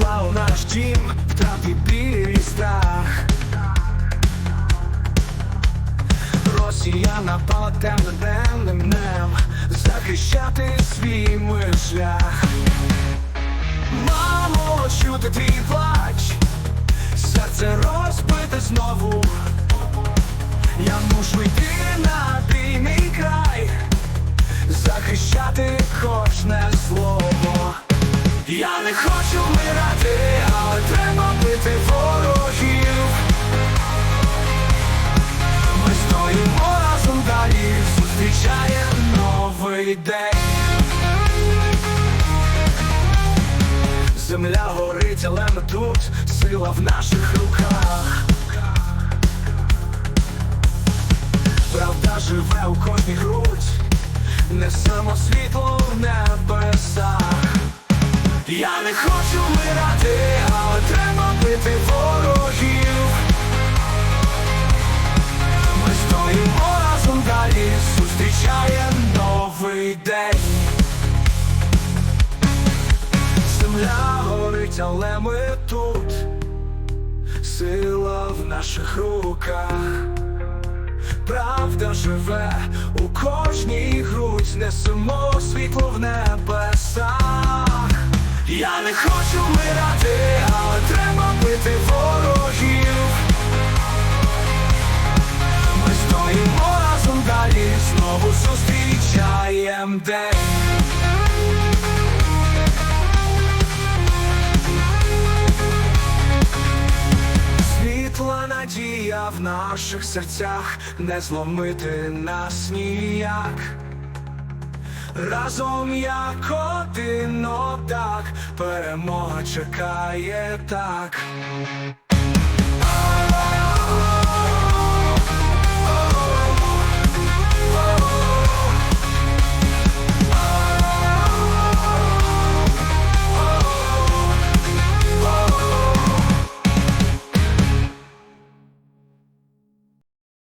прийшла наш дім, втрати біль і страх. Росія напала темним днем захищати свій мир шлях. Мамо, чути твій плач, серце розбите знову. Я мушу йти на твій край, захищати кожне слово. Я не хочу зустрічає новий день. Земля горить, але ми тут, сила в наших руках. Правда живе у кожній грудь, несемо світло в небесах. Я не хочу вмирати, але треба бити ворогів. Земля але ми тут, сила в наших руках. Правда живе у кожній грудь, несемо світло в небесах. Я не хочу вмирати, але треба бити ворогів. Ми стоїмо разом далі, знову зустрічаєм день. Надія в наших серцях, не зломити нас ніяк. Разом як один отак, перемога чекає так.